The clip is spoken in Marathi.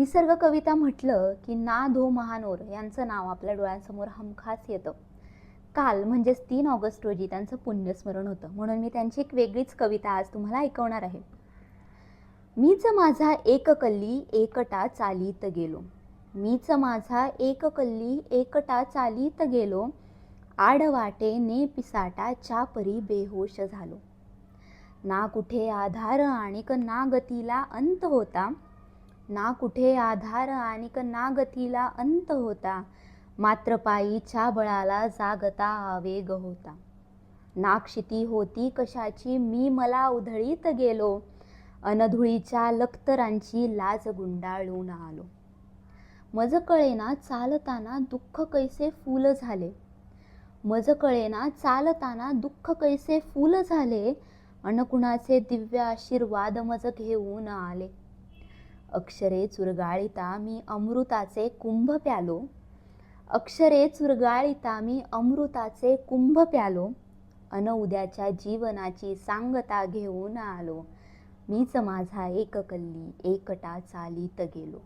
निसर्ग कविता म्हटलं की ना धो महानोर यांचं नाव आपल्या डोळ्यांसमोर हमखास येतं. काल म्हणजेच तीन ऑगस्ट रोजी त्यांचं पुण्यस्मरण होतं. म्हणून मी त्यांची एक वेगळीच कविता आज तुम्हाला ऐकवणार आहे. मीच माझा एक कल्ली एकटा चालीत गेलो. मीच माझा एक कल्ली एकटा चालीत गेलो. आडवाटे ने पिसाटा परी बेहोश झालो. ना कुठे आधार आणिक ना गतीला अंत होता. ना कुठे आधार आणिक ना गतीला अंत होता. मात्र पायीच्या बळाला जागता आवेग होता. नाक्षिती होती कशाची? मी मला उधळीत गेलो. अनधुळीच्या लखतरांची लाज गुंडाळून आलो. मज कळेना चालताना दुःख कैसे फूल झाले? मज कळेना चालताना दुःख कैसे फूल झाले? अन कुणाचे दिव्य आशीर्वाद मज घेऊन आले? अक्षरे चुरगाळिता मी अमृताचे कुंभ प्यालो. अक्षरे चुरगाळिता मी अमृताचे कुंभ प्यालो. अन उद्याच्या जीवनाची सांगता घेऊन आलो. मीच माझा एक कल्ली एकटा चालीत गेलो.